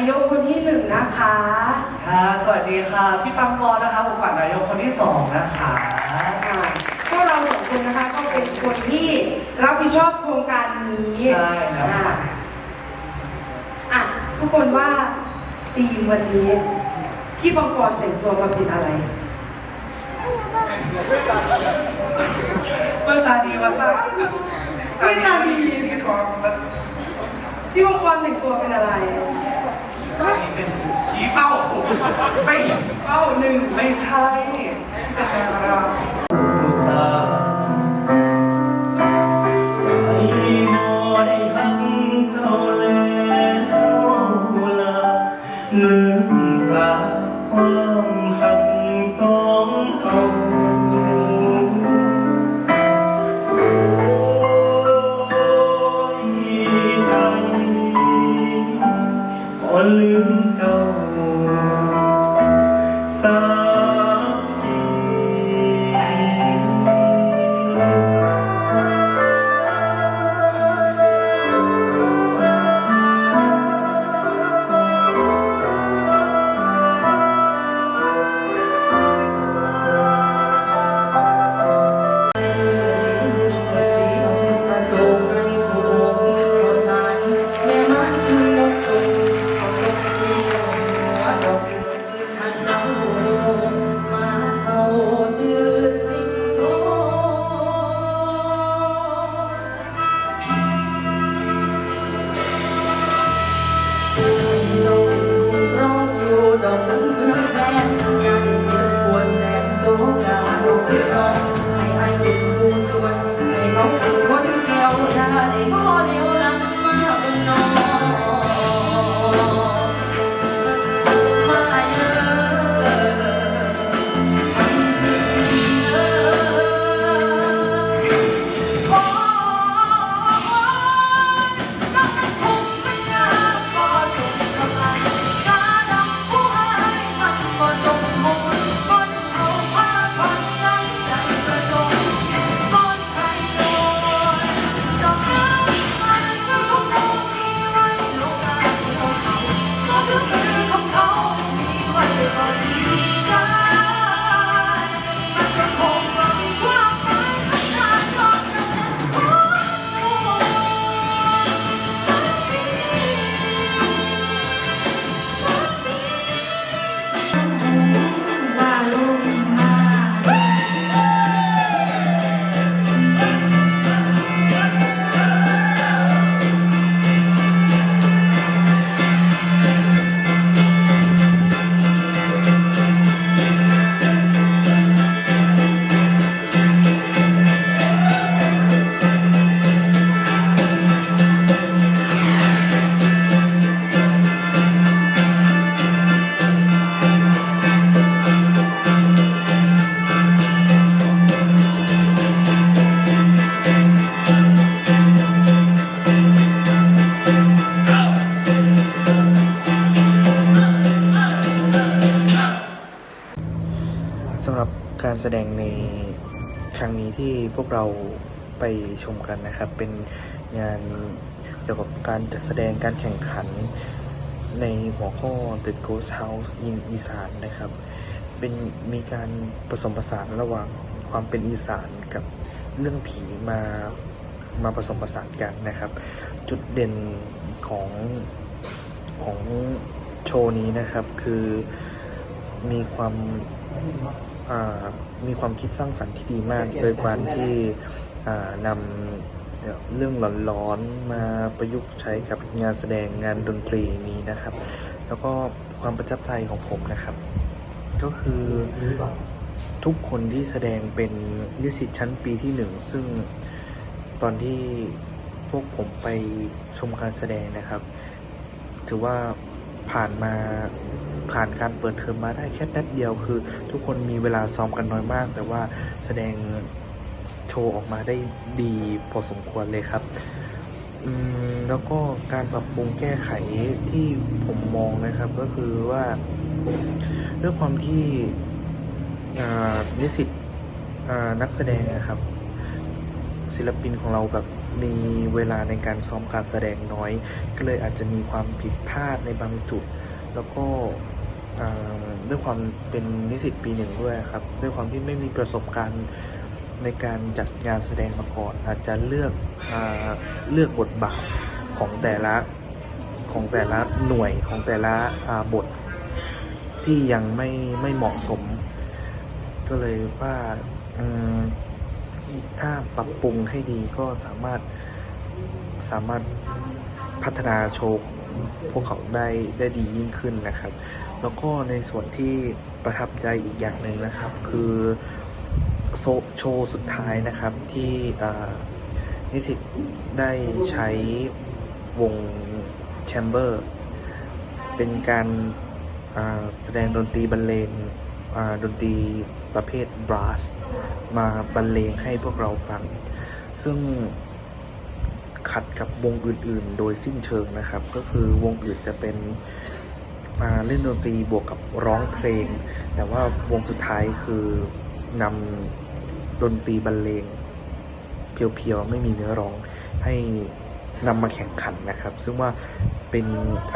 นอุปนายกคนที่หนึ่งนะคะ ค่ะสวัสดีค่ะ พี่ปังปอนนะคะอุปนายกคนที่สองนะคะ ค่ะพวกเราสองคนนะคะก็เป็นคนที่รับผิดชอบโครงการนี้ใช่แล้วค่ะอะทุกคนว่าตีมวันนี้พี่บังกรแต่งตัวมาเป็นอะไร เมื่อตาดีมาสักเมื่อตาดีสีทองมาพี่บังกรแต่งตัวเป็นอะไรเป็น ผีเป้าไม่เอ้าหนึ่งไม่ใช่เป็นนางรำอุตสา ดงในครั้งนี้ที่พวกเราไปชมกันนะครับ เป็นงานเกี่ยวกับการจัดแสดงการแข่งขันในหัวข้อ The Ghost House in อีสานนะครับ เป็นมีการผสมผสานระหว่างความเป็นอีสานกับเรื่องผีมามาผสมผสานกันนะครับ จุดเด่นของของโชว์นี้นะครับคือมีความ มีความคิดสร้างสรรค์ที่ดีมาก โดยการที่อ่านำเอ่อเรื่องหลอนๆมาประยุกต์ใช้กับงานแสดงงานดนตรีนี้นะครับ แล้วก็ความประทับใจของผมนะครับ ก็คือทุกคนที่แสดงเป็นนิสิตชั้นปีที่หนึ่งซึ่งตอนที่พวกผมไปชมการแสดงนะครับ ถือว่าผ่านมา ผ่านการเปิดเทอมมาได้แค่แป๊บเดียวคือ ทุกคนมีเวลาซ้อมกันน้อยมาก แต่ว่าแสดงโชว์ออกมาได้ดีพอสมควรเลยครับแล้วก็การปรับปรุงแก้ไขที่ผมมองนะครับ ก็คือว่าด้วยความที่นิสิตนักแสดงนะครับ ศิลปินของเราแบบมีเวลาในการซ้อมการแสดงน้อย ก็เลยอาจจะมีความผิดพลาดในบางจุด แล้วก็ ด้วยความเป็นนิสิตปีหนึ่งด้วยครับ ด้วยความที่ไม่มีประสบการณ์ในการจัดงานแสดงมาก่อนอาจจะเลือกอเลือกบทบาทของแต่ละของแต่ละหน่วยของแต่ละบทที่ยังไม่ไม่เหมาะสม ก็เลยว่าถ้าปรับปรุงให้ดีก็สามารถสามารถพัฒนาโชว์พวกเขาได้ได้ดียิ่งขึ้นนะครับ แล้วก็ในส่วนที่ประทับใจอีกอย่างหนึ่งนะครับ คือโซโชว์สุดท้ายนะครับที่นิสิตได้ใช้วงแชมเบอร์เป็นการแสดงดนตรีบรรเลงดนตรีประเภทบรัสมาบรรเลงให้พวกเราฟัง ซึ่งขัดกับวงอื่นๆ โดยสิ้นเชิงนะครับ ก็คือวงอื่นจะเป็น อ่าเล่นดนตรีบวกกับร้องเพลง แต่ว่าวงสุดท้ายคือนำดนตรีบรรเลง เพียวๆ ไม่มีเนื้อร้องให้นำมาแข่งขันนะครับ ซึ่งว่าเป็น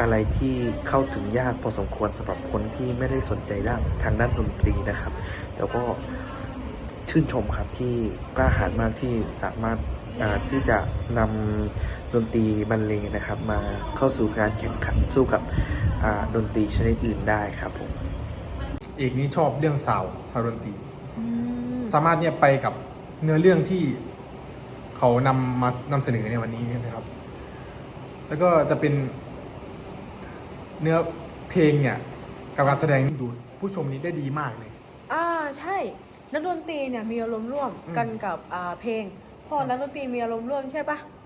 อะไรที่เข้าถึงยากพอสมควรสำหรับคนที่ไม่ได้สนใจด้านทางด้านดนตรีนะครับ แล้วก็ชื่นชมครับที่กล้าหาญมากที่สามารถที่จะนำ ดนตรีบรรเลงนะครับ มาเข้าสู่การแข่งขันสู้กับอ่าดนตรีชนิดอื่นได้ครับผมเอกนี่ชอบเรื่องสาวสาวดนตรี สามารถเนี่ยไปกับเนื้อเรื่องที่เขานำมานำเสนอในวันนี้นะครับ แล้วก็จะเป็นเนื้อเพลงเนี่ยกับการแสดงดูดผู้ชมนี้ได้ดีมากเลย อ่าใช่ นักดนตรีเนี่ยมีอารมณ์ร่วมอืมกันกับอ่าเพลง พอนักดนตรีมีอารมณ์ร่วมใช่ปะอ่า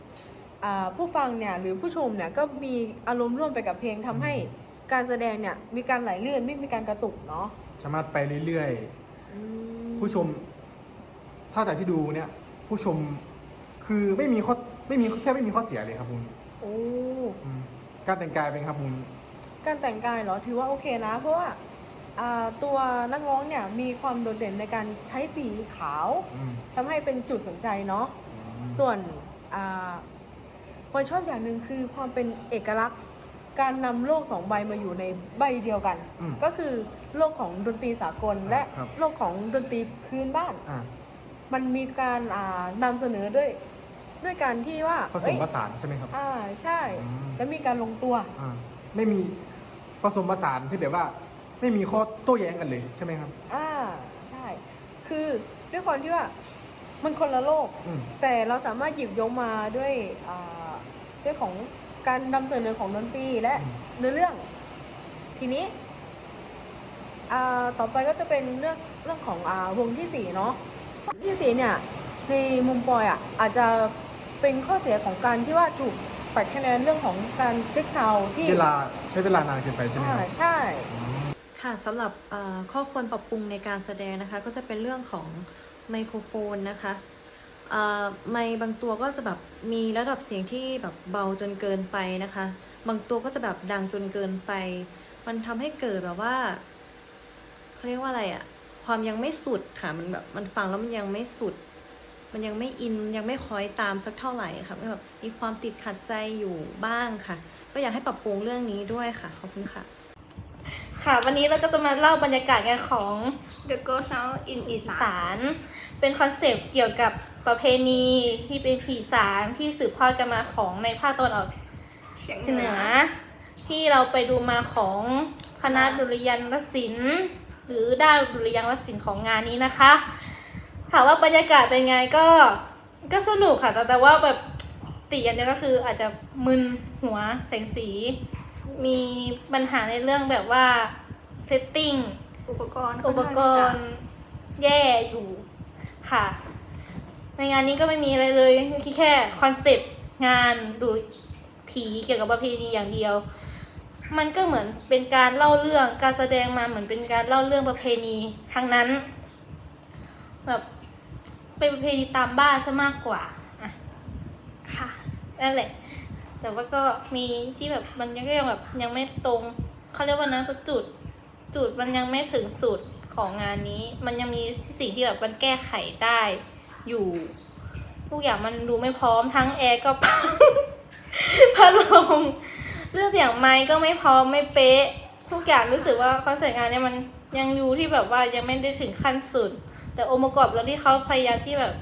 ผู้ฟังเนี่ยหรือผู้ชมเนี่ยก็มีอารมณ์ร่วมไปกับเพลงทำให้การแสดงเนี่ยมีการไหลลื่นไม่มีการกระตุกเนาะสามารถไปเรื่อยอืม ๆ ผู้ชม ถ้าแต่ที่ดูเนี่ย ผู้ชมคือไม่มีข้อไม่มีแค่ไม่มีข้อเสียเลยครับมุงโอ้ อืมการแต่งกายเป็นครับมุงการแต่งกายเหรอถือว่าโอเคนะ เพราะว่าอ่าตัวนักร้องเนี่ยมีความโดดเด่นในการใช้สีขาวอืมทำให้เป็นจุดสนใจเนาะอืมส่วนอ่าพล อยชอบอย่างหนึ่งคือความเป็นเอกลักษณ์ การนำโลกสองใบมาอยู่ในใบเดียวกัน อืมก็คือโลกของดนตรีสากลและครับ โลกของดนตรีพื้นบ้าน อ่ามันมีการอ่านำเสนอด้วยด้วยการที่ว่าผสเอ้มยผสานใช่ไหมครับ อ่าใช่ อืม แล้วมีการลงตัว อ่าไม่มีผสมผสานที่แบบว่า ไม่มีข้อโต้แย้งกันเลยใช่ไหมครับ อ่าใช่ คือด้วยความที่ว่ามันคนละโลก อืมแต่เราสามารถหยิบยกมาด้วยอ่า ด้วยของการนำเสนอของดนตรีและอืมเนื้อเรื่อง ทีนี้อ่าต่อไปก็จะเป็นเรื่องเรื่องของอาวงที่สี่เนาะที่สี่เนี่ย ในมุมปอยอะอาจจะเป็นข้อเสียของการที่ว่าถูกตัดคะแนนเรื่องของการเช็คซาวด์ที่เวลาใช้เวลานานเกินไปใช่ไหมอ่าครับใช่ค่ะสำหรับเอ่อข้อควรปรับปรุงในการแสดงนะคะ ก็จะเป็นเรื่องของไมโครโฟนนะคะเอ่อ ไมค์บางตัวก็จะแบบมีระดับเสียงที่แบบเบาจนเกินไปนะคะ บางตัวก็จะแบบดังจนเกินไป มันทำให้เกิดแบบว่าเขาเรียกว่าอะไรอะความยังไม่สุดค่ะมันแบบมันฟังแล้วมันยังไม่สุด มันยังไม่อินยังไม่คอยตามสักเท่าไหร่ค่ะก็แบบมีความติดขัดใจอยู่บ้างค่ะ ก็อยากให้ปรับปรุงเรื่องนี้ด้วยค่ะขอบคุณค่ะ ค่ะ วันนี้เราก็จะมาเล่าบรรยากาศกันของ The Ghost Sound in อีอีสาสานนเป็นคอนเซปต์เกี่ยวกับประเพณีที่เป็นผีสารที่สืบทอดกันมาของในภาคตะวันออกเฉียงเฉียงเหเหนืนืออที่เราไปดูมาของคณะดุริยางคศิลป์หรือด้านดุริยางคศิลป์ของงานนี้นะคะถามว่าบรรยากาศเป็นไงก็ก็สนุกค่ะแต่แต่ว่าแบบติอย่างเดียวก็คืออาจจะมึนหัวแสงสี มีปัญหาในเรื่องแบบว่าเซตติ้งอุปกรณ์อุปกรณ์แย่อยู่ค่ะ ในงานนี้ก็ไม่มีอะไรเลยมีแค่คอนเซปต์งานดูผีเกี่ยวกับประเพณีอย่างเดียว มันก็เหมือนเป็นการเล่าเรื่องการแสดงมาเหมือนเป็นการเล่าเรื่องประเพณีทั้งนั้นแบบเป็นประเพณีตามบ้านซะมากกว่าอะค่ะนั่นแหละ แต่ว่าก็มีที่แบบมันยังยังแบบยังไม่ตรงเขาเรียกว่านะจุดจุดมันยังไม่ถึงสุดของงานนี้ มันยังมีสิ่งที่แบบมันแก้ไขได้อยู่ทุกอย่างมันดูไม่พร้อมทั้งแอร์ก็พัดลมเรื่องเสียงไมค์ก็ไม่พร้อมไม่เป๊ะทุกอย่างรู้สึกว่าคอนเสิร์ตงานเนี่ยมันยังอยู่ที่แบบว่ายังไม่ได้ถึงขั้นสุด แต่องค์ประกอบแล้วที่เขาพยายามที่แบบ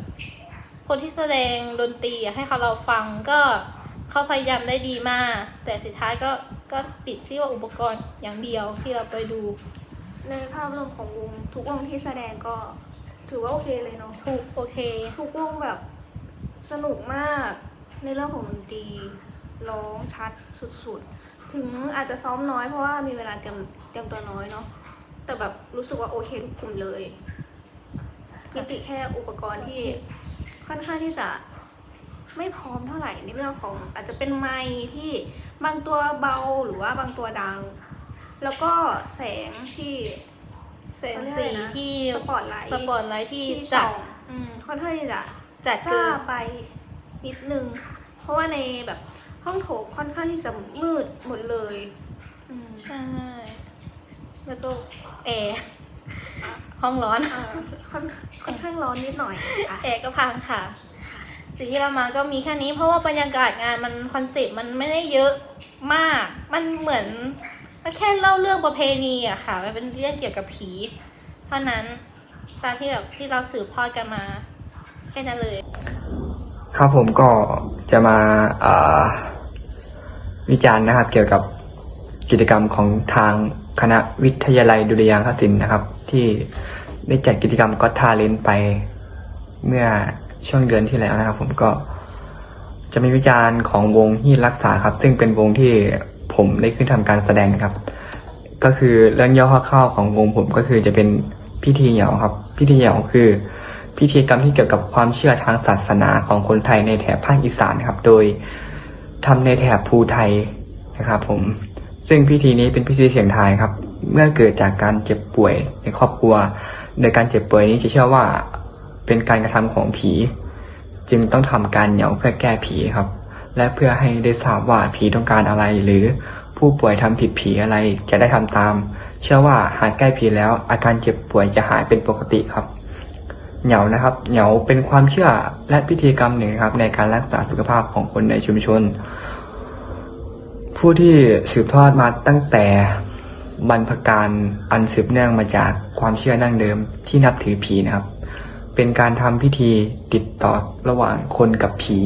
คนที่แสดงดนตรีให้เขาเราฟังก็ เขาพยายามได้ดีมาก แต่สุดท้ายก็ก็ติดที่ว่าอุปกรณ์อย่างเดียวที่เราไปดู ในภาพรวมของวงทุกวงที่แสดงก็ถือว่าโอเคเลยเนาะถูกโอเค ทุกวงแบบสนุกมากในเรื่องของดนตรีร้องชัดสุดๆ ถึงอาจจะซ้อมน้อยเพราะว่ามีเวลาเตรียมเตรียมตัวน้อยเนาะแต่แบบรู้สึกว่าโอเคทุกกลุ่มเลยมีติแค่อุปกรณ์ที่ค่อนข้างที่จะ ไม่พร้อมเท่าไหร่ในเรื่องของอาจจะเป็นไมค์ที่บางตัวเบาหรือว่าบางตัวดัง แล้วก็แสงที่แสงสีที่สปอตไลท์สปอตไลท์ที่ที่จัส่ดองอืมค่อนข้างที่จะจัดจ้าคือไปนิดนึงเพราะว่าในแบบห้องโถงค่อนข้างที่จะมืดหมดเลยอืมใช่ แล้วก็แอร์ห้องร้อนอ่าค่อนค่อนข้างร้อนนิดหน่อยอะแอร์ก็พังค่ะ สิ่งที่เรามาก็มีแค่นี้ เพราะว่าบรรยากาศงานมันคอนเซ็ปต์มันไม่ได้เยอะมาก มันเหมือนก็แค่เล่าเรื่องประเพณีอะค่ะ มันเป็นเรื่องเกี่ยวกับผี เท่านั้นตามที่แบบที่เราสืบทอดกันมา แค่นั้นเลย ครับผมก็จะมาวิจารณ์นะครับ เกี่ยวกับกิจกรรมของทางคณะวิทยาลัยดุริยางคศิลป์นะครับ ที่ได้จัดกิจกรรมก็ทาเลนไปเมื่อ ช่วงเดือนที่แล้วนะครับ ผมก็จะมีวิจารณ์ของวงที่รักษาครับ ซึ่งเป็นวงที่ผมได้ขึ้นทำการแสดงครับ ก็คือเรื่องย่อคร่าวๆของวงผมก็คือจะเป็นพิธีเหยาครับ พิธีเหยาคือ พิธีกรรมที่เกี่ยวกับความเชื่อทางศาสนาของคนไทยในแถบภาคอีสานครับ โดยทำในแถบภูไทยนะครับ ผม ซึ่งพิธีนี้เป็นพิธีเสียงทายครับ เมื่อเกิดจากการเจ็บป่วยในครอบครัว โดยการเจ็บป่วยนี้จะเชื่อว่า เป็นการกระทำของผี จึงต้องทำการเหยาเพื่อแก้ผีครับ และเพื่อให้ได้ทราบว่าผีต้องการอะไร หรือผู้ป่วยทำผิดผีอะไรจะได้ทำตาม เชื่อว่าหากแก้ผีแล้ว อาการเจ็บป่วยจะหายเป็นปกติครับเหงานะครับเหงาเป็นความเชื่อและพิธีกรรมหนึ่งครับ ในการรักษาสุขภาพของคนในชุมชน ผู้ที่สืบทอดมาตั้งแต่บรรพการอันสืบเนื่องมาจากความเชื่อดั้งเดิมที่นับถือผีนะครับ เป็นการทำพิธีติดต่อระหว่างคนกับผี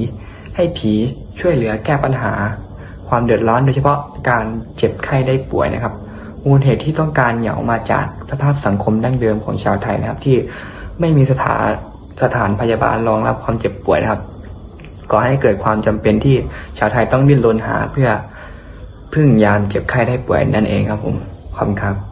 ให้ผีช่วยเหลือแก้ปัญหา ความเดือดร้อนโดยเฉพาะการเจ็บไข้ได้ป่วยนะครับ มูลเหตุที่ต้องการเหงามาจากสภาพสังคมดั้งเดิมของชาวไทยนะครับ ที่ไม่มีสถานสถานพยาบาลรองรับความเจ็บป่วยนะครับก่อให้เกิดความจำเป็นที่ชาวไทยต้องดิ้นรนหาเพื่อพึ่งยามเจ็บไข้ได้ป่วยนั่นเองครับผมขอบคุณครับ